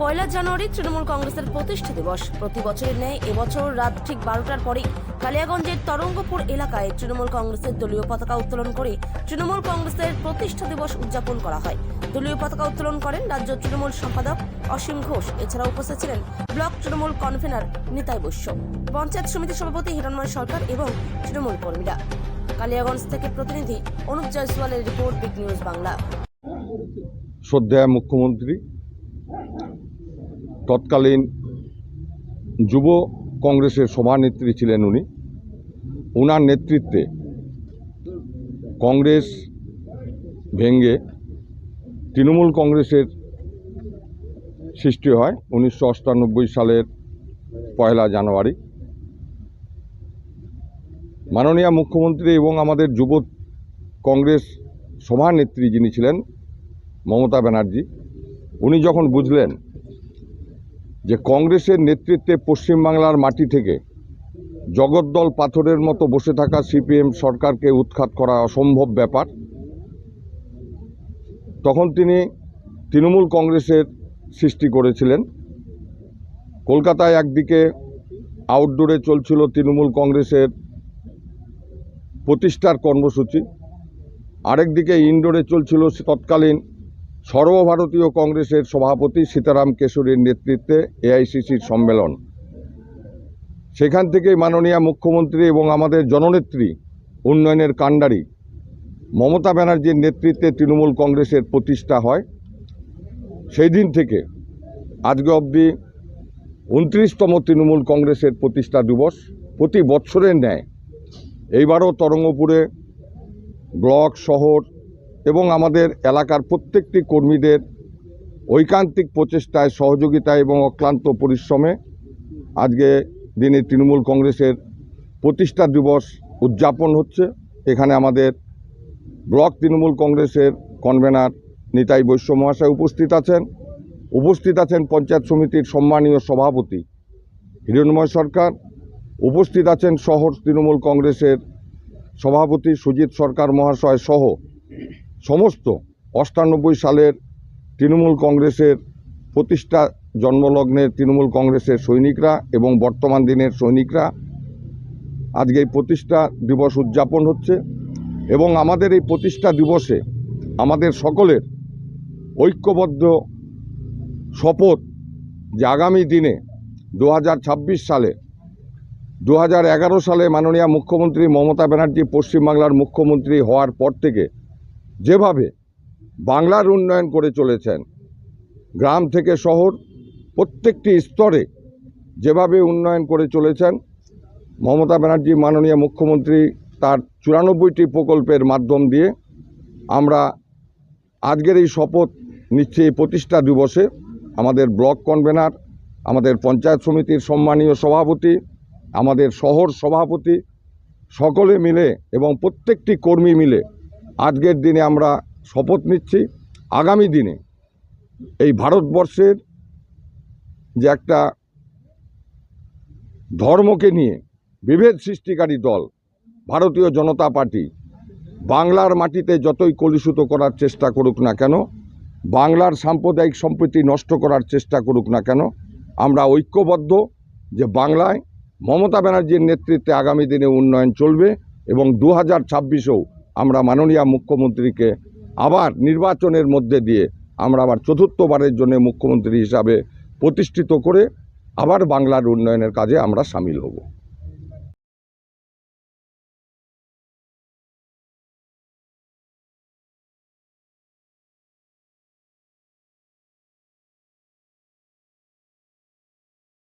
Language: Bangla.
পয়লা জানুয়ারি তৃণমূল কংগ্রেসের প্রতিষ্ঠা দিবস। প্রতি বছরের ন্যায় এবছর রাত ঠিক বারোটার পরে কালিয়াগঞ্জের তরঙ্গপুর এলাকায় তৃণমূল কংগ্রেসের দলীয় পতাকা উত্তোলন করে তৃণমূল কংগ্রেসের প্রতিষ্ঠা দিবস উদযাপন করা হয়। দলীয় পতাকা উত্তোলন করেন রাজ্য তৃণমূল সম্পাদক অসীম ঘোষ। এছাড়া উপস্থিত ছিলেন ব্লক তৃণমূল কনভেনার নিতাই বৈশ্য, পঞ্চায়েত সমিতির সভাপতি হিরণময় সরকার এবং তৃণমূল কর্মীরা। কালিয়াগঞ্জ থেকে প্রতিনিধি অনুপ জয়সওয়ালের রিপোর্ট বিগ নিউজ বাংলা। শ্রদ্ধেয় মুখ্যমন্ত্রী তৎকালীন যুব কংগ্রেসের সভানেত্রী ছিলেন উনি। ওনার নেতৃত্বে কংগ্রেস ভেঙ্গে তৃণমূল কংগ্রেসের সৃষ্টি হয় উনিশশো সালের পয়লা জানুয়ারি। মাননীয় মুখ্যমন্ত্রী এবং আমাদের যুব কংগ্রেস সভানেত্রী যিনি ছিলেন, মমতা ব্যানার্জি, উনি যখন বুঝলেন যে কংগ্রেসের নেতৃত্বে পশ্চিমবাংলার মাটি থেকে জগদ্দল পাথরের মতো বসে থাকা সিপিএম সরকারকে উৎখাত করা অসম্ভব ব্যাপার। তখন তিনি তৃণমূল কংগ্রেসের সৃষ্টি করেছিলেন। কলকাতায় একদিকে আউটডোরে চলছিল তৃণমূল কংগ্রেসের প্রতিষ্ঠার কর্মসূচি। আরেকদিকে ইনডোরে চলছিল তৎকালীন সর্বভারতীয় কংগ্রেসের সভাপতি সীতারাম কেশরীর নেতৃত্বে এআইসিসির সম্মেলন। সেখান থেকেই মাননীয় মুখ্যমন্ত্রী এবং আমাদের জননেত্রী, উন্নয়নের কাণ্ডারি মমতা ব্যানার্জির নেতৃত্বে তৃণমূল কংগ্রেসের প্রতিষ্ঠা হয়। সেই দিন থেকে আজকে অবধি উনত্রিশতম তৃণমূল কংগ্রেসের প্রতিষ্ঠা দিবস। প্রতি বৎসরের ন্যায় এইবারও তরঙ্গপুরে ব্লক, শহর এবং আমাদের এলাকার প্রত্যেকটি কর্মীদের ঐকান্তিক প্রচেষ্টায় সহযোগিতায় এবং অক্লান্ত পরিশ্রমে আজকে দিনে তৃণমূল কংগ্রেসের প্রতিষ্ঠা দিবস উদযাপন হচ্ছে। এখানে আমাদের ব্লক তৃণমূল কংগ্রেসের কনভেনার নিতাই বৈশ্য মহাশয় উপস্থিত আছেন। উপস্থিত আছেন পঞ্চায়েত সমিতির সম্মানীয় সভাপতি হিরণময় সরকার। উপস্থিত আছেন শহর তৃণমূল কংগ্রেসের সভাপতি সুজিত সরকার মহাশয় সহ সমস্ত অষ্টানব্বই সালের তৃণমূল কংগ্রেসের প্রতিষ্ঠা জন্মলগ্নের তৃণমূল কংগ্রেসের সৈনিকরা এবং বর্তমান দিনের সৈনিকরা আজকে এই প্রতিষ্ঠা দিবস উদযাপন হচ্ছে এবং আমাদের এই প্রতিষ্ঠা দিবসে আমাদের সকলের ঐক্যবদ্ধ শপথ যে আগামী দিনে দু হাজার ছাব্বিশ সালে, দু হাজার এগারো সালে মাননীয় মুখ্যমন্ত্রী মমতা ব্যানার্জি পশ্চিমবাংলার মুখ্যমন্ত্রী হওয়ার পর থেকে যেভাবে বাংলার উন্নয়ন করে চলেছেন, গ্রাম থেকে শহর, প্রত্যেকটি স্তরে যেভাবে উন্নয়ন করে চলেছেন, মমতা ব্যানার্জি মাননীয় মুখ্যমন্ত্রী তার চুরানব্বইটি প্রকল্পের মাধ্যম দিয়ে আমরা আজকের এই শপথ নিচ্ছি এই প্রতিষ্ঠা দিবসে। আমাদের ব্লক কনভেনার, আমাদের পঞ্চায়েত সমিতির সম্মানীয় সভাপতি, আমাদের শহর সভাপতি, সকলে মিলে এবং প্রত্যেকটি কর্মী মিলে আজকের দিনে আমরা শপথ নিচ্ছি। আগামী দিনে এই ভারতবর্ষের যে একটা ধর্মকে নিয়ে বিভেদ সৃষ্টিকারী দল, ভারতীয় জনতা পার্টি, বাংলার মাটিতে যতই কলুষিত করার চেষ্টা করুক না কেন, বাংলার সাম্প্রদায়িক সম্প্রীতি নষ্ট করার চেষ্টা করুক না কেন, আমরা ঐক্যবদ্ধ যে বাংলায় মমতা ব্যানার্জির নেতৃত্বে আগামী দিনে উন্নয়ন চলবে এবং দু হাজার ছাব্বিশেও আমরা মাননীয় মুখ্যমন্ত্রীকে আবার নির্বাচনের মধ্যে দিয়ে আমরা আবার চতুর্থবারের জন্য মুখ্যমন্ত্রী হিসাবে প্রতিষ্ঠিত করে আবার বাংলার উন্নয়নের কাজে আমরা সামিল হব।